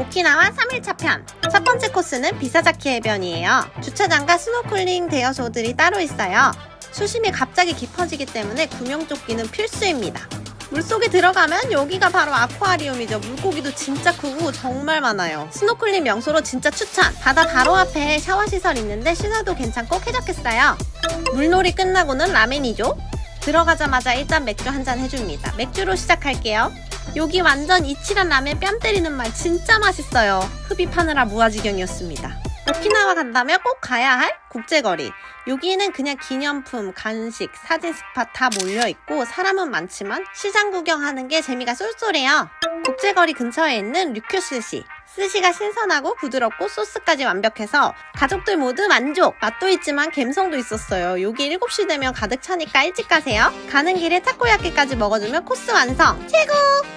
오키나와 3일차 편. 첫 번째 코스는 비사자키 해변이에요. 주차장과 스노클링 대여소들이 따로 있어요. 수심이 갑자기 깊어지기 때문에 구명조끼는 필수입니다. 물속에 들어가면 여기가 바로 아쿠아리움이죠. 물고기도 진짜 크고 정말 많아요. 스노클링 명소로 진짜 추천! 바다 바로 앞에 샤워 시설 있는데 시설도 괜찮고 쾌적했어요. 물놀이 끝나고는 라멘이죠. 들어가자마자 일단 맥주 한 잔 해줍니다. 맥주로 시작할게요. 여기 완전 이치란 라면 뺨 때리는 말 진짜 맛있어요. 흡입하느라 무아지경이었습니다. 오키나와 간다면 꼭 가야 할 국제거리. 여기는 그냥 기념품, 간식, 사진 스팟 다 몰려있고 사람은 많지만 시장 구경하는 게 재미가 쏠쏠해요. 국제거리 근처에 있는 류큐스시. 스시가 신선하고 부드럽고 소스까지 완벽해서 가족들 모두 만족! 맛도 있지만 갬성도 있었어요. 여기 7시 되면 가득 차니까 일찍 가세요. 가는 길에 타코야끼까지 먹어주면 코스 완성! 최고!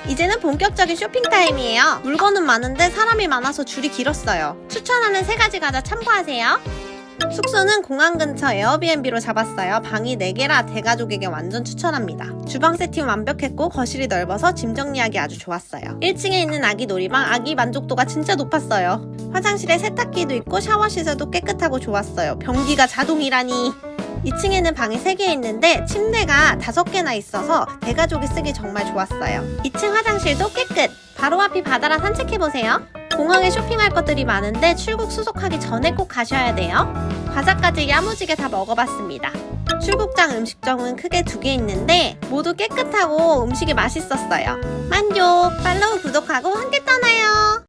이제는 본격적인 쇼핑 타임이에요. 물건은 많은데 사람이 많아서 줄이 길었어요. 추천하는 세 가지 과자 참고하세요. 숙소는 공항 근처 에어비앤비로 잡았어요. 방이 4개라 대가족에게 완전 추천합니다. 주방 세팅 완벽했고 거실이 넓어서 짐 정리하기 아주 좋았어요. 1층에 있는 아기 놀이방 아기 만족도가 진짜 높았어요. 화장실에 세탁기도 있고 샤워 시설도 깨끗하고 좋았어요. 변기가 자동이라니. 2층에는 방이 3개 있는데 침대가 5개나 있어서 대가족이 쓰기 정말 좋았어요. 2층 화장실도 깨끗! 바로 앞이 바다라 산책해보세요. 공항에 쇼핑할 것들이 많은데 출국 수속하기 전에 꼭 가셔야 돼요. 과자까지 야무지게 다 먹어봤습니다. 출국장 음식점은 크게 두 개 있는데 모두 깨끗하고 음식이 맛있었어요. 만족! 팔로우 구독하고 함께 떠나요!